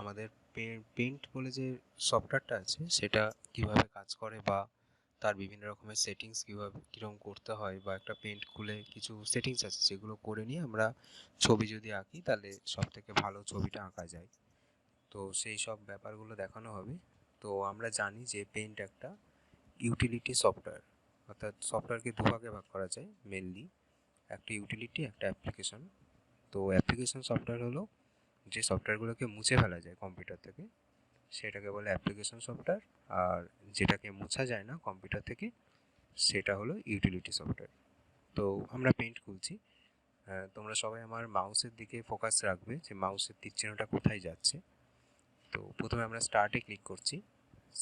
আমাদের পেন্ট বলে যে সফটওয়্যারটা আছে, সেটা কীভাবে কাজ করে বা তার বিভিন্ন রকমের সেটিংস কীভাবে কীরকম করতে হয় বা একটা পেন্ট খুলে কিছু সেটিংস আছে সেগুলো করে নিয়ে আমরা ছবি যদি আঁকি, তাহলে সব থেকে ভালো ছবিটা আঁকা যায়। তো সেই সব ব্যাপারগুলো দেখানো হবে। তো আমরা জানি যে পেন্ট একটা ইউটিলিটি সফটওয়্যার অর্থাৎ সফটওয়্যারকে দুভাগে ভাগ করা যায় মেনলি একটা ইউটিলিটি একটা অ্যাপ্লিকেশন তো অ্যাপ্লিকেশন সফটওয়্যার হলো যে সফটওয়্যারগুলোকে মুছে ফেলা যায় কম্পিউটার থেকে, সেটাকে বলে অ্যাপ্লিকেশন সফটওয়্যার আর যেটাকে মোছা যায় না কম্পিউটার থেকে, সেটা হলো ইউটিলিটি সফটওয়্যার তো আমরা পেন্ট খুলছি। তোমরা সবাই আমার মাউসের দিকে ফোকাস রাখবে যে মাউসের তীর চিহ্নটা কোথায় যাচ্ছে। তো প্রথমে আমরা স্টার্টে ক্লিক করছি।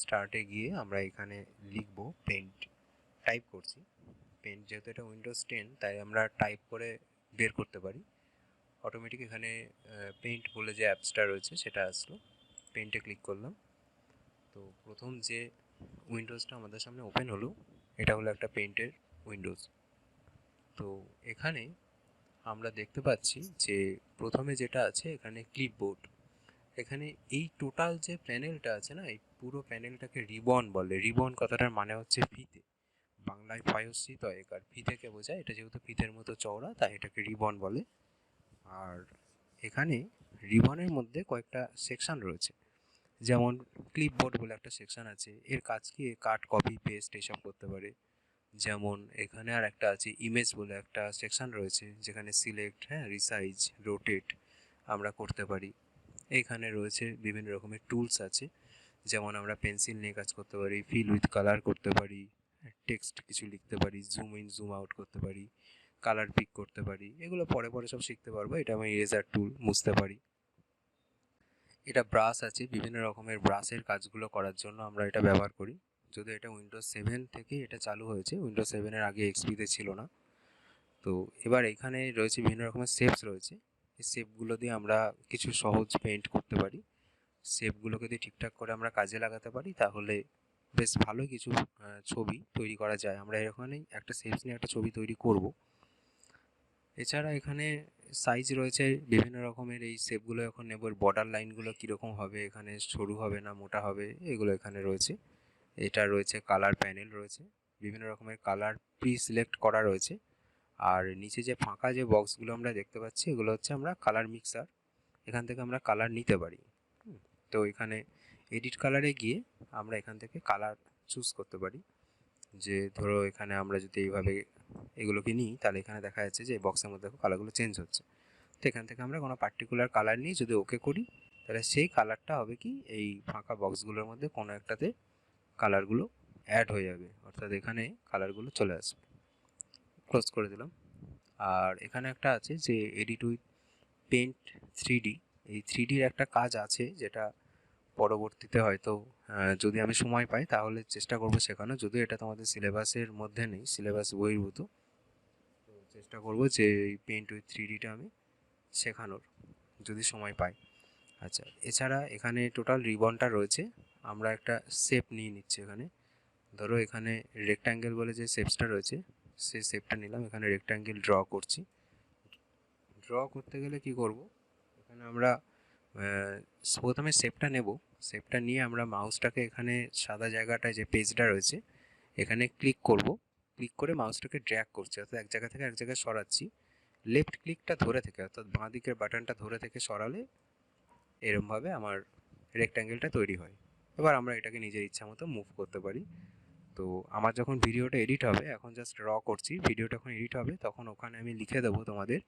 স্টার্টে গিয়ে আমরা এখানে লিখব পেন্ট টাইপ করছি। পেন্ট যেহেতু এটা উইন্ডোজ টেন তাই আমরা টাইপ করে বের করতে পারি। অটোমেটিক এখানে পেন্ট বলে যে অ্যাপসটা রয়েছে সেটা আসলো। পেন্টে ক্লিক করলাম। তো প্রথম যে উইন্ডোজটা আমাদের সামনে ওপেন হলো, এটা হলো একটা পেন্টের উইন্ডোজ তো এখানে আমরা দেখতে পাচ্ছি যে প্রথমে যেটা আছে, এখানে ক্লিপবোর্ড এখানে এই টোটাল যে প্যানেলটা আছে না, এই পুরো প্যানেলটাকে রিবন বলে। রিবন কথাটার মানে হচ্ছে ফিতে। বাংলায় ফায়সি তয়েক আর ফিতেকে বোঝায়। এটা যেহেতু ফিতের মতো চওড়া, তাই এটাকে রিবন বলে। আর এখানে রিবনের মধ্যে কয়েকটা সেকশান রয়েছে। যেমন ক্লিপবোর্ড বলে একটা সেকশন আছে। এর কাজ কি? কাট, কপি, পেস্ট এসব করতে পারে। যেমন এখানে আর একটা আছে, ইমেজ বলে একটা সেকশন রয়েছে, যেখানে সিলেক্ট হ্যাঁ রিসাইজ, রোটেট আমরা করতে পারি। এখানে রয়েছে বিভিন্ন রকমের টুলস আছে। যেমন আমরা পেন্সিল নিয়ে কাজ করতে পারি, ফিল উইথ কালার করতে পারি, টেক্সট কিছু লিখতে পারি, জুম ইন, জুম আউট করতে পারি। কালার পিক করতে পারি। এগুলো পরে পরে সব শিখতে পারব। এটা আমি ইরেজার টুল মুছতে পারি। এটা ব্রাশ আছে। বিভিন্ন রকমের ব্রাশের কাজগুলো করার জন্য আমরা এটা ব্যবহার করি। যদি এটা উইন্ডোজ সেভেন থেকে এটা চালু হয়েছে। উইন্ডোজ সেভেনের আগে এক্সপিতে ছিল না। তো এবার এখানে রয়েছে বিভিন্ন রকমের শেপস রয়েছে। এই শেপগুলো দিয়ে আমরা কিছু সহজ পেন্ট করতে পারি। শেপগুলোকে দিয়ে ঠিকঠাক করে আমরা কাজে লাগাতে পারি, তাহলে বেশ ভালো কিছু ছবি তৈরি করা যায়। আমরা এখানেই একটা শেপস নিয়ে একটা ছবি তৈরি করব। এছাড়া এখানে সাইজ রয়েছে বিভিন্ন রকমের, এই শেপগুলো এখন নেব বর্ডার লাইনগুলো কীরকম হবে, এখানে সরু হবে না মোটা হবে, এগুলো এখানে রয়েছে। এটা রয়েছে কালার প্যানেল রয়েছে, বিভিন্ন রকমের কালার প্রি সিলেক্ট করা রয়েছে। আর নিচে যে ফাঁকা যে বক্সগুলো আমরা দেখতে পাচ্ছি, এগুলো হচ্ছে আমরা কালার মিক্সার এখান থেকে আমরা কালার নিতে পারি। তো এখানে এডিট কালারে গিয়ে আমরা এখান থেকে কালার চুজ করতে পারি। যে ধরো এখানে আমরা যদি এইভাবে এগুলোকে নিই, তাহলে এখানে দেখা যাচ্ছে যে বক্সের মধ্যে কালারগুলো চেঞ্জ হচ্ছে। তো এখান থেকে আমরা কোনো পার্টিকুলার কালার নিয়ে যদি ওকে করি, তাহলে সেই কালারটা হবে কি, এই ফাঁকা বক্সগুলোর মধ্যে কোনো একটাতে কালারগুলো অ্যাড হয়ে যাবে। অর্থাৎ এখানে কালারগুলো চলে আসবে। ক্লোজ করে দিলাম। আর এখানে একটা আছে যে এডিট উইথ পেন্ট থ্রি এই থ্রি একটা কাজ আছে যেটা পরবর্তীতে হয়তো যদি আমি সময় পাই, তাহলে চেষ্টা করব শেখানো যদিও এটা তোমাদের সিলেবাসের মধ্যে নেই, সিলেবাস বহির্ভূত তো চেষ্টা করব যে এই পেন্ট উইথ থ্রি ডিটা আমি শেখানোর, যদি সময় পাই। আচ্ছা এছাড়া এখানে টোটাল রিবনটা রয়েছে। আমরা একটা শেপ নিয়ে নিচ্ছি এখানে। ধরো এখানে রেক্ট্যাঙ্গেল বলে যে শেপসটা রয়েছে, সেই শেপটা নিলাম। এখানে রেক্ট্যাঙ্গেল ড্র করছি। ড্র করতে গেলে কি করব? এখানে আমরা প্রথমে শেপটা নেব। শেপটা নিয়ে আমরা মাউসটাকে এখানে সাদা জায়গাটায় যে পেজটা রয়েছে, এখানে ক্লিক করব। ক্লিক করে মাউসটাকে ড্র্যাক করছি, অর্থাৎ এক জায়গা থেকে এক জায়গায় সরাচ্ছি। লেফট ক্লিকটা ধরে থেকে, অর্থাৎ বাঁ দিকের বাটনটা ধরে থেকে সরালে এরমভাবে আমার রেক্ট্যাঙ্গেলটা তৈরি হয়। এবার আমরা এটাকে নিজের ইচ্ছা মতো মুভ করতে পারি। তো আমার যখন ভিডিওটা এডিট হবে, এখন জাস্ট র করছি ভিডিওটা যখন এডিট হবে, তখন ওখানে আমি লিখে দেবো তোমাদের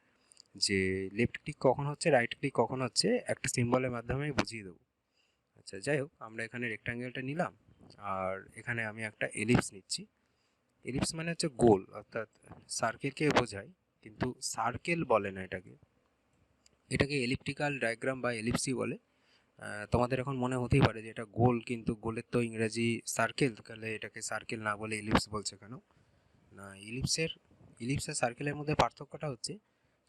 যে লেফট ক্লিক কখন হচ্ছে রাইট ক্লিক কখন হচ্ছে, একটা সিম্বলের মাধ্যমে বুঝিয়ে দেবো। আচ্ছা যাই হোক, আমরা এখানে রেক্ট্যাঙ্গেলটা নিলাম। আর এখানে আমি একটা এলিপস নিচ্ছি। এলিপস মানে হচ্ছে গোল, অর্থাৎ সার্কেলকে বোঝায়, কিন্তু সার্কেল বলে না এটাকে। এটাকে এলিপ্টিক্যাল ডায়াগ্রাম বা এলিপসি বলে। তোমাদের এখন মনে হতেই পারে যে এটা গোল, কিন্তু গোলের তো ইংরেজি সার্কেল তাহলে এটাকে সার্কেল না বলে ইলিপস বলছে কেন? না ইলিপসের ইলিপস আর সার্কেলের মধ্যে পার্থক্যটা হচ্ছে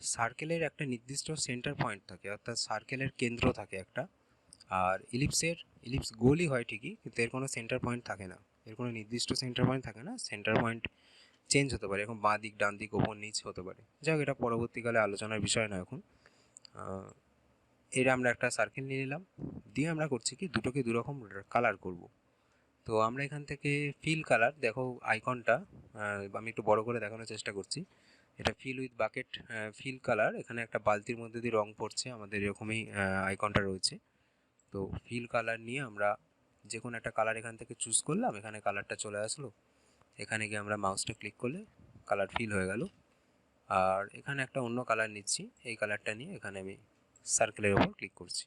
সার্কেলের একটা নির্দিষ্ট সেন্টার পয়েন্ট থাকে, অর্থাৎ সার্কেলের কেন্দ্র থাকে একটা। আর ইলিপসের ইলিপস গোলই হয় ঠিকই, কিন্তু এর কোনো সেন্টার পয়েন্ট থাকে না। এর কোনো নির্দিষ্ট সেন্টার পয়েন্ট থাকে না সেন্টার পয়েন্ট চেঞ্জ হতে পারে এখন বাঁ দিক, ডান দিক, ওপর নিচ হতে পারে। যাই হোক, এটা পরবর্তীকালে আলোচনার বিষয় না এখন। এর আমরা একটা সার্কেল নিয়ে নিলাম, দিয়ে আমরা করছি কি, দুটোকে দুরকম কালার করব। তো আমরা এখান থেকে ফিল কালার দেখো আইকনটা আমি একটু বড় করে দেখানোর চেষ্টা করছি। এটা fill with bucket fill colour এখানে একটা বালতির মধ্যে দিয়ে রং পড়ছে, আমাদের এরকমই আইকনটা রয়েছে। তো ফিল কালার নিয়ে আমরা যে কোনো একটা কালার এখান থেকে চুজ করলাম, এখানে কালারটা চলে আসলো। এখানে গিয়ে আমরা মাউসটা ক্লিক করলে কালার ফিল হয়ে গেল। আর এখানে একটা অন্য কালার নিচ্ছি, এই কালারটা নিয়ে এখানে আমি সার্কেলের ওপর ক্লিক করছি।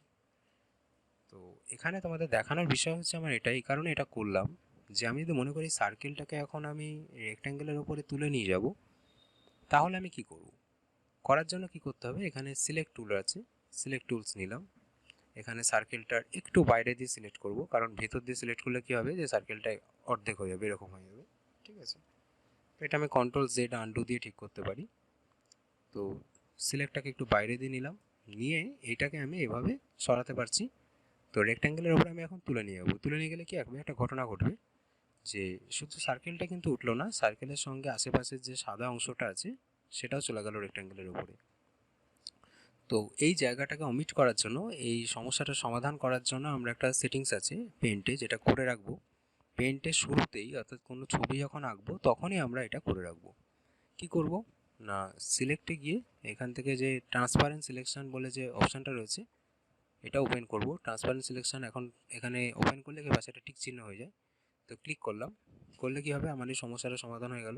তো এখানে তোমাদের দেখানোর বিষয় হচ্ছে আমার এটাই, কারণে এটা করলাম যে আমি যদি মনে করি সার্কেলটাকে এখন আমি রেক্ট্যাঙ্গেলের ওপরে তুলে নিয়ে যাব, তাহলে আমি কি করব? করার জন্য কি করতে হবে? এখানে সিলেক্ট টুল আছে সিলেক্ট টুলস নিলাম। এখানে সার্কেলটার একটু বাইরে দিয়ে সিলেক্ট করব, কারণ ভেতর দিয়ে সিলেক্ট করলে কি হবে? যে সার্কেলটা অর্ধেক হয়ে যাবে, এরকম হয়ে যাবে। ঠিক আছে? এটা আমি কন্ট্রোল জেড আন্ডু দিয়ে ঠিক করতে পারি। তো সিলেক্টটাকে একটু বাইরে দিয়ে নিলাম। নিয়ে এইটাকে আমি এভাবে সরাতে পারছি। তো রেক্ট্যাঙ্গেলের ওপরে আমি এখন তুলে নিয়ে যাব। তুলে নিয়ে গেলে কি হবে? একটা ঘটনা ঘটবে যে শুধু সার্কেলটা কিন্তু উঠল না সার্কেলের সঙ্গে আশেপাশের যে সাদা অংশটা আছে, সেটাও চলে গেল রেক্ট্যাঙ্গেলের ওপরে তো এই জায়গাটাকে অমিট করার জন্য, এই সমস্যাটা সমাধান করার জন্য আমরা একটা সেটিংস আছে পেন্টে যেটা করে রাখব। পেন্টের শুরুতেই, অর্থাৎ কোনো ছবি যখন আঁকবো, তখনই আমরা এটা করে রাখব। কি করব? না সিলেক্টে গিয়ে, এখান থেকে যে ট্রান্সপারেন্ট সিলেকশন বলে যে অপশানটা রয়েছে, এটা ওপেন করব। ট্রান্সপারেন্ট সিলেকশন এখন এখানে ওপেন করলে কি একটা টিক চিহ্ন হয়ে যায়। তো ক্লিক করলাম। করলে কি হবে? আমার এই সমস্যাটার সমাধান হয়ে গেল।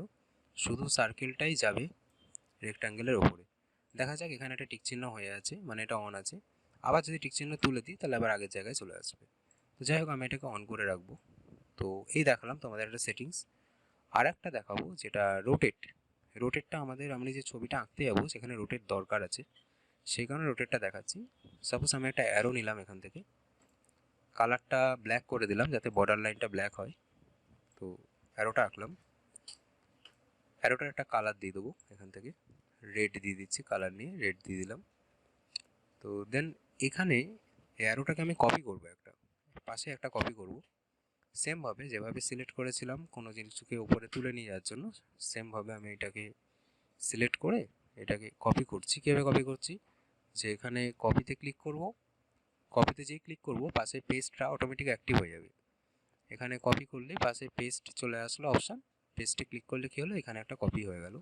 শুধু সার্কেলটাই যাবে রেক্ট্যাঙ্গেলের ওপরে। দেখা যাক, এখানে একটা টিক চিহ্ন হয়ে আছে মানে এটা অন আছে। আবার যদি টিক চিহ্ন তুলে দিই, তাহলে আবার আগের জায়গায় চলে আসবে। তো যাই হোক, আমি এটাকে অন করে রাখব। তো এই দেখালাম তোমাদের একটা সেটিংস আর একটা দেখাবো, যেটা রোটেট রোটেটটা আমাদের, আমি যে ছবিটা আঁকতে যাব, সেখানে রোটেট দরকার আছে। সেই কারণে রোটেটটা দেখাচ্ছি। সাপোজ আমি একটা অ্যারো নিলাম এখান থেকে। কালারটা ব্ল্যাক করে দিলাম, যাতে বর্ডার লাইনটা ব্ল্যাক হয়। তো অ্যারোটা আঁকলাম। অ্যারোটার একটা কালার দিয়ে দেবো এখান থেকে। রেড দিয়ে দিচ্ছি কালার নিয়ে রেড দিয়ে দিলাম। তো দেন এখানে অ্যারোটাকে আমি কপি করব একটা, পাশে একটা কপি করব। সেমভাবে যেভাবে সিলেক্ট করেছিলাম কোনো জিনিসকে উপরে তুলে নিয়ে যাওয়ার জন্য সেমভাবে আমি এটাকে সিলেক্ট করে এটাকে কপি করছি। কীভাবে কপি করছি? যে এখানে কপিতে ক্লিক করব কপিতে যেই ক্লিক করব, পাশে পেস্টটা অটোমেটিক অ্যাক্টিভ হয়ে যাবে। এখানে কপি করলে পাশে পেস্ট চলে আসলো অপশান পেস্টে ক্লিক করলে কী হলো? এখানে একটা কপি হয়ে গেল।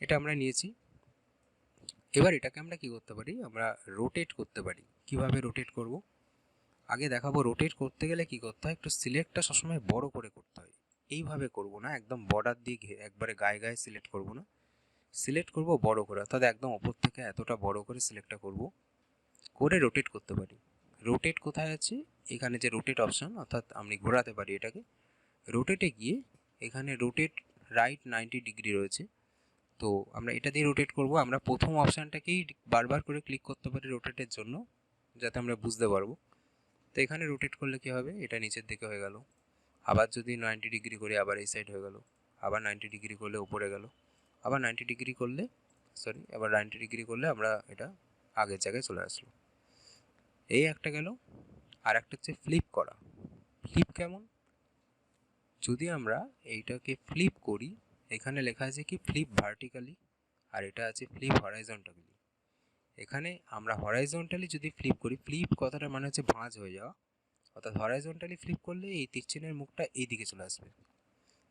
এটা আমরা নিয়েছি। এবার এটাকে আমরা কি করতে পারি? আমরা রোটেট করতে পারি। কীভাবে রোটেট করব? আগে দেখাবো রোটেট করতে গেলে কি করতে হয়? একটু সিলেক্টটা সবসময় বড় করে করতে হয়। এইভাবে করব না, একদম বর্ডার দিয়ে একবারে গায়ে গায়ে সিলেক্ট করব না। সিলেক্ট করব বড় করে, অর্থাৎ একদম ওপর থেকে এতটা বড় করে সিলেক্টটা করব। করে রোটেট করতে পারি। রোটেট কোথায় আছে? এখানে যে রোটেট অপশান অর্থাৎ আমি ঘোরাতে পারি এটাকে। রোটেটে গিয়ে এখানে রোটেট রাইট নাইনটি ডিগ্রি রয়েছে। তো আমরা এটা দিয়ে রোটেট করব। আমরা প্রথম অপশানটাকেই বারবার করে ক্লিক করতে পারি রোটেটের জন্য, যাতে আমরা বুঝতে পারব। তো এখানে রোটেট করলে কী হবে? এটা নিচের দিকে হয়ে গেল। আবার যদি নাইনটি ডিগ্রি করি, আবার এই সাইড হয়ে গেল। আবার নাইনটি ডিগ্রি করলে উপরে গেল। আবার নাইনটি ডিগ্রি করলে সরি আবার নাইনটি ডিগ্রি করলে আমরা এটা আগের জায়গায় চলে আসলো। এই একটা গেল। আর একটা হচ্ছে ফ্লিপ করা। ফ্লিপ কেমন? যদি আমরা এইটাকে ফ্লিপ করি এখানে লেখা আছে কি ফ্লিপ ভার্টিক্যালি আর এটা আছে ফ্লিপ হরাইজন্টালি এখানে আমরা হরাইজন্টালি যদি ফ্লিপ করি ফ্লিপ কথাটা মানে হচ্ছে ভাঁজ হয়ে যাওয়া। অর্থাৎ হরাইজন্টালি ফ্লিপ করলে এই তীরচিহ্নের মুখটা এই দিকে চলে আসবে।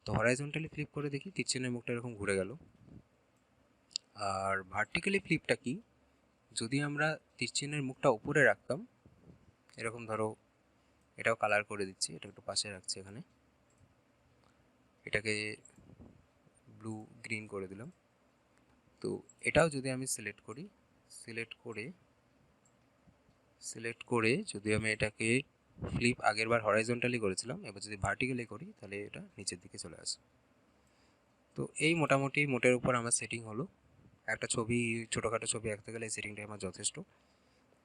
তো হরাইজন্টালি ফ্লিপ করে দেখি, তীরচিহ্নের মুখটা এরকম ঘুরে গেল। আর ভার্টিক্যালি ফ্লিপটা কি? যদি আমরা তীরচিহ্নের মুখটা উপরে রাখতাম, এরকম ধরো, এটাও কালার করে দিচ্ছি, এটা একটু পাশে রাখছি এখানে। এটাকে ব্লু গ্রিন করে দিলাম। তো এটাও যদি আমি সিলেক্ট করি সিলেক্ট করে সিলেক্ট করে যদি আমি এটাকে ফ্লিপ আগের বার হরাইজন্টালি করেছিলাম, এবার যদি ভার্টিক্যালি করি, তাহলে এটা নিচের দিকে চলে আসে। তো এই মোটামুটি মোটের উপর আমার সেটিং হলো। একটা ছবি, ছোটোখাটো ছবি আঁকতে গেলে এই সেটিংটাই আমার যথেষ্ট।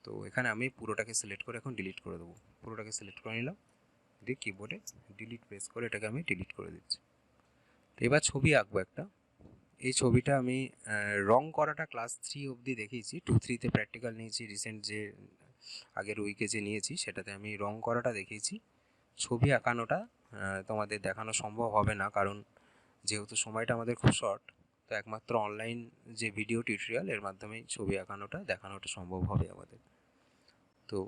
তো এখানে আমি পুরোটাকে সিলেক্ট করে এখন ডিলিট করে দেবো। পুরোটাকে সিলেক্ট করে নিলাম। দিয়ে কিবোর্ডে ডিলিট প্রেস করে এটাকে আমি ডিলিট করে দিচ্ছি। এবার ছবি আঁকবো একটা। এই ছবিটা আমি রং করাটা ক্লাস থ্রি অবধি দেখিয়েছি। টু থ্রিতে প্র্যাকটিক্যাল নিয়েছি রিসেন্ট যে, আগের উইকে যে নিয়েছি, সেটাতে আমি রং করাটা দেখিয়েছি। ছবি আঁকানোটা তোমাদের দেখানো সম্ভব হবে না, কারণ যেহেতু সময়টা আমাদের খুব শর্ট তো একমাত্র অনলাইন যে ভিডিও টিউটোরিয়াল এর মাধ্যমেই ছবি আঁকানোটা, দেখানোটা সম্ভব হবে আমাদের। তো,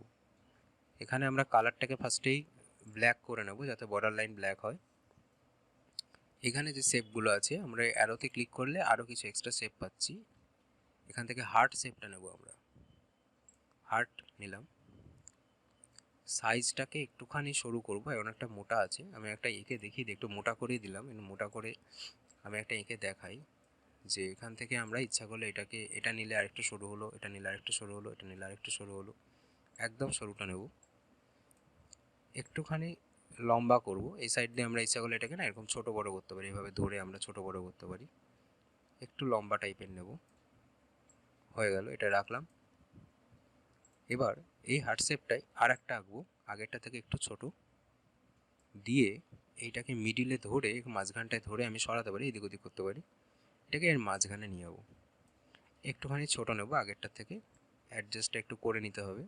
এখানে আমরা কালারটাকে ফার্স্টেই ব্ল্যাক করে নেব, যাতে বর্ডার লাইন ব্ল্যাক হয়। এখানে যে শেপগুলো আছে, আমরা অ্যারোতে ক্লিক করলে আরও কিছু এক্সট্রা শেপ পাচ্ছি। এখান থেকে হার্ট শেপটা নেব আমরা। হার্ট নিলাম। সাইজটাকে একটুখানি সরু করব এখন একটা মোটা আছে। আমি একটা এঁকে দেখি একটু মোটা করেই দিলাম। মোটা করে আমি একটা এঁকে দেখাই যে এখান থেকে আমরা ইচ্ছা করলে এটাকে, এটা নিলে আরেকটু সরু হলো, এটা নিলে আরেকটু সরু হলো, এটা নিলে আরেকটু সরু হলো। একদম সরুটা নেব। একটুখানি লম্বা করব। এই সাইড দিয়ে আমরা ইচ্ছা করলে এটাকে না এরকম ছোটো বড়ো করতে পারি। এভাবে ধরে আমরা ছোটো বড়ো করতে পারি। একটু লম্বা টাইপের নেব। হয়ে গেল, এটা রাখলাম। এবার এই হার্ট শেপটাই আর একটা আঁকবো। আগেরটা থেকে একটু ছোট। দিয়ে এইটাকে মিডিলে ধরে মাঝখানটায় ধরে আমি সরাতে পারি, এদিক ওদিক করতে পারি। এটাকে এর মাঝখানে নিয়ে যাব একটুখানি ছোট নেব আগেরটার থেকে। অ্যাডজাস্টটা একটু করে নিতে হবে।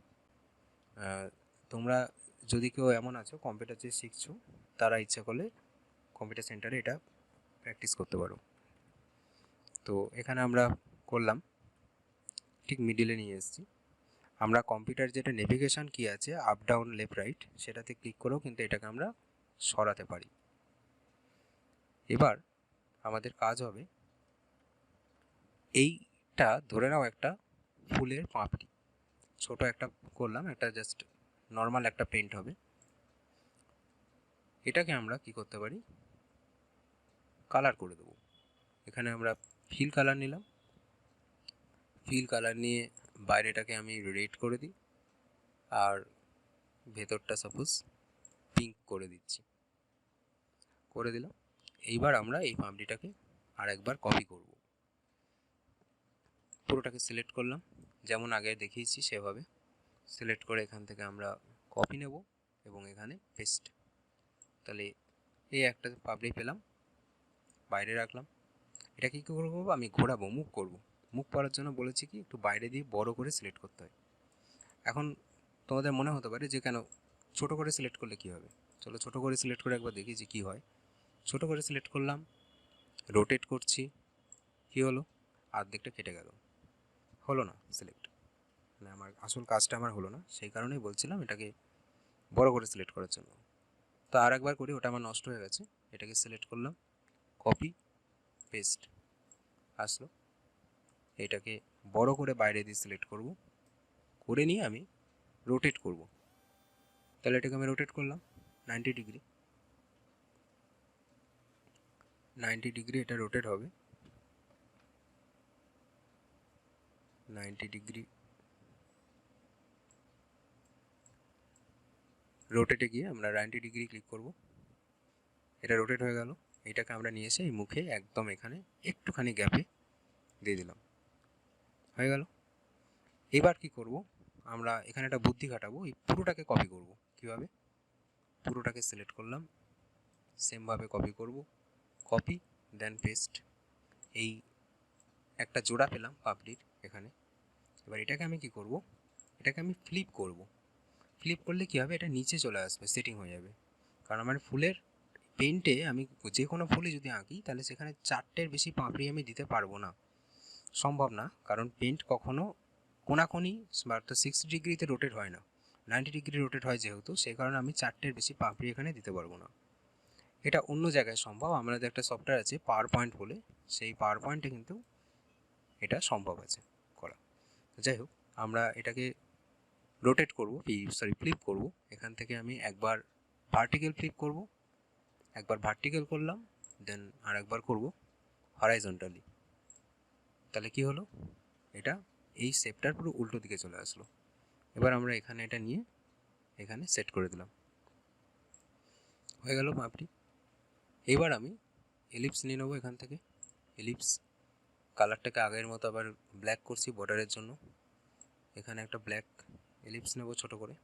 তোমরা যদি কেউ এমন আছো কম্পিউটার যে শিখছো, তারা ইচ্ছা করলে কম্পিউটার সেন্টারে এটা প্র্যাকটিস করতে পারো। তো এখানে আমরা করলাম, ঠিক মিডিলে নিয়ে এসেছি। আমরা কম্পিউটার যেটা নেভিগেশন কি আছে আপ ডাউন লেফট রাইট সেটাতে ক্লিক করেও কিন্তু এটাকে আমরা সরাতে পারি। এবার আমাদের কাজ হবে, এইটা ধরে নাও একটা ফুলের পাপড়ি। ছোট একটা করলাম, একটা জাস্ট নর্মাল একটা পেন্ট হবে। এটাকে আমরা কি করতে পারি? কালার করে দেবো। এখানে আমরা ফিল কালার নিলাম। ফিল কালার নিয়ে বাইরেটাকে আমি রেড করে দিই। আর ভেতরটা সাপোজ পিঙ্ক করে দিচ্ছি। করে দিলাম। এইবার আমরা এই পামটিটাকে আর একবার কপি করব। পুরোটাকে সিলেক্ট করলাম। যেমন আগে দেখিয়েছি সেভাবে। সিলেক্ট করে এখান থেকে আমরা কপি নেব এবং এখানে পেস্ট তাহলে এই একটা পাবলি পেলাম, বাইরে রাখলাম। এটা কী করব? আমি ঘোরাবো মুখ করব। মুখ করার জন্য বলেছি কি, একটু বাইরে দিয়ে বড় করে সিলেক্ট করতে হয়। এখন তোমাদের মনে হতে পারে যে কেন ছোট করে সিলেক্ট করলে কি হবে? চলো ছোট করে সিলেক্ট করে একবার দেখি যে কী হয়। ছোট করে সিলেক্ট করলাম রোটেট করছি। কী হলো? আর্ধেকটা কেটে গেল। হলো না সিলেক্ট মানে আমার আসল কাজটা আমার হলো না। সেই কারণেই বলছিলাম এটাকে বড় করে সিলেক্ট করার জন্য। তো আর একবার করি, ওটা আমার নষ্ট হয়ে গেছে। এটাকে সিলেক্ট করলাম কপি পেস্ট আসলো। এটাকে বড় করে বাইরে দিয়ে সিলেক্ট করব। করে নিয়ে আমি রোটেট করব। তাহলে এটাকে আমি রোটেট করলাম নাইনটি ডিগ্রি নাইনটি ডিগ্রি এটা রোটেট হবে। নাইনটি ডিগ্রি রোটেটে গিয়ে আমরা নাইনটি ডিগ্রি ক্লিক করব। এটা রোটেট হয়ে গেল। এটাকে আমরা নিয়ে এসে এই মুখে একদম এখানে একটুখানি গ্যাপে দিয়ে দিলাম। হয়ে গেল। এবার কি করব? আমরা এখানে একটা বুদ্ধি খাটাবো, এই পুরোটাকে কপি করব। কীভাবে? পুরোটাকে সিলেক্ট করলাম। সেমভাবে কপি করব। কপি দেন পেস্ট এই একটা জোড়া পেলাম পাপড়ির এখানে। এবার এটাকে আমি কি করব? এটাকে আমি ফ্লিপ করব। ফ্লিপ করলে কী হবে? এটা নিচে চলে আসবে সেটিং হয়ে যাবে। কারণ আমার ফুলের পেন্টে আমি যে কোনো ফুলই যদি আঁকি, তাহলে সেখানে চারটের বেশি পাপড়ি আমি দিতে পারব না। সম্ভব না, কারণ পেন্ট কখনো কোনাকোনি বা অর্থাৎ সিক্সটি ডিগ্রিতে রোটেট হয় না। নাইনটি ডিগ্রি রোটেট হয় যেহেতু সেই কারণে আমি চারটের বেশি পাপড়ি এখানে দিতে পারব না। এটা অন্য জায়গায় সম্ভব, আমাদের একটা সফটওয়্যার আছে পাওয়ার পয়েন্ট বলে, সেই পাওয়ার পয়েন্টে কিন্তু এটা সম্ভব আছে করা। যাই হোক, আমরা এটাকে রোটেট করব সরি ফ্লিপ করব। এখান থেকে আমি একবার ভার্টিক্যাল ফ্লিপ করব, একবার ভার্টিক্যাল করলাম দেন আর একবার করব হরাইজন্টালি তাহলে কি হলো? এটা এই শেপটার পুরো উল্টো দিকে চলে আসলো। এবার আমরা এখানে এটা নিয়ে এখানে সেট করে দিলাম। হয়ে গেল মাপটি। এবার আমি এলিপস নিয়ে নেব এখান থেকে। এলিপস কালারটাকে আগের মতো আবার ব্ল্যাক করছি বর্ডারের জন্য। এখানে একটা ব্ল্যাক এলিপস নেব ছোট করে।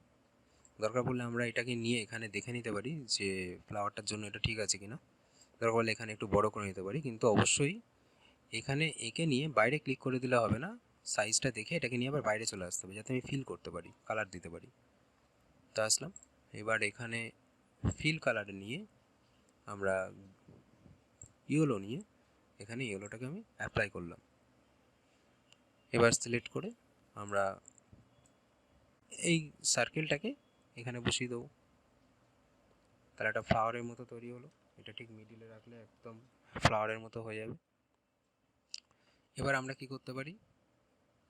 দরকার পড়লে আমরা এটাকে নিয়ে এখানে দেখে নিতে পারি যে ফ্লাওয়ারটার জন্য এটা ঠিক আছে কিনা। দরকার পড়লে এখানে একটু বড় করে নিতে পারি, কিন্তু অবশ্যই এখানে একে নিয়ে বাইরে ক্লিক করে দিলে হবে না। সাইজটা দেখে এটাকে নিয়ে আবার বাইরে চলে আসতে হবে, যাতে আমি ফিল করতে পারি কালার দিতে পারি। তা আসলাম। এবার এখানে ফিল কালার নিয়ে আমরা ইয়েলো নিয়ে এখানে ইয়েলোটাকে আমি অ্যাপ্লাই করলাম। এবার সিলেক্ট করে আমরা এই সার্কেলটাকে এখানে বসিয়ে দেবো। তাহলে একটা ফ্লাওয়ারের মতো তৈরি হলো। এটা ঠিক মিডিলে রাখলে একদম ফ্লাওয়ারের মতো হয়ে যাবে। এবার আমরা কি করতে পারি?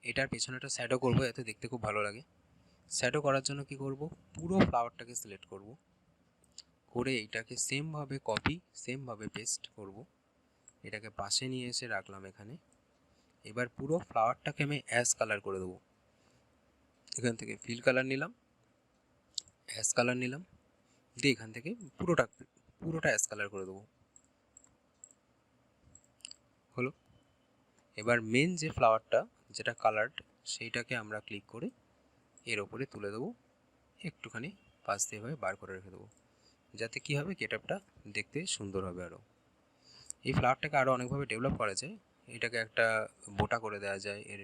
এটার পেছনে একটা শ্যাডো করব যাতে দেখতে খুব ভালো লাগে। শ্যাডো করার জন্য কি করব? পুরো ফ্লাওয়ারটাকে সিলেক্ট করব। করে এইটাকে সেমভাবে কপি সেমভাবে পেস্ট করব। এটাকে পাশে নিয়ে এসে রাখলাম এখানে। এবার পুরো ফ্লাওয়ারটাকে আমি অ্যাশ কালার করে দেবো। এখান থেকে ফিল কালার নিলাম অ্যাশ কালার নিলাম, দিয়ে এখান থেকে পুরোটা পুরোটা অ্যাশ কালার করে দেবো। হলো? এবার মেন যে ফ্লাওয়ারটা যেটা কালার্ড সেইটাকে আমরা ক্লিক করে এর ওপরে তুলে দেবো। একটুখানি পাশ দিয়ে ভাবে বার করে রেখে দেবো। যাতে কী হবে গেটআপটা দেখতে সুন্দর হবে আরও এই ফ্লাওয়ারটাকে আরও অনেকভাবে ডেভেলপ করা যায়। এটাকে একটা বোটা করে দেওয়া যায়, এর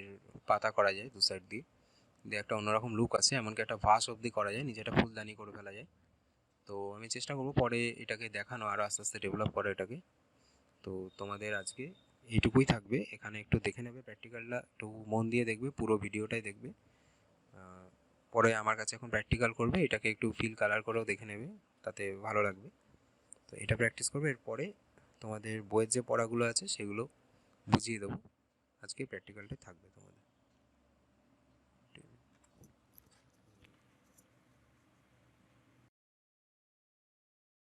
পাতা করা যায় দু সাইড দিয়ে। দিয়ে একটা অন্যরকম লুক আছে, এমনকি একটা ভাস অবধি করা যায় নিজে একটা ফুলদানি করে ফেলা যায়। তো আমি চেষ্টা করব পরে এটাকে দেখানো আরও আস্তে আস্তে ডেভেলপ করে এটাকে। তো তোমাদের আজকে এইটুকুই থাকবে। এখানে একটু দেখে নেবে প্র্যাকটিক্যালটা একটু মন দিয়ে দেখবে, পুরো ভিডিওটাই দেখবে। পরে আমার কাছে এখন প্র্যাকটিক্যাল করবে, এটাকে একটু ফিল কালার করেও দেখে নেবে, তাতে ভালো লাগবে। তো এটা প্র্যাকটিস করবে, এরপরে তোমাদের বইয়ের যে পড়াগুলো আছে, সেগুলো বুঝিয়ে দেবো। আজকে প্র্যাকটিক্যালটাই থাকবে তোমাদের।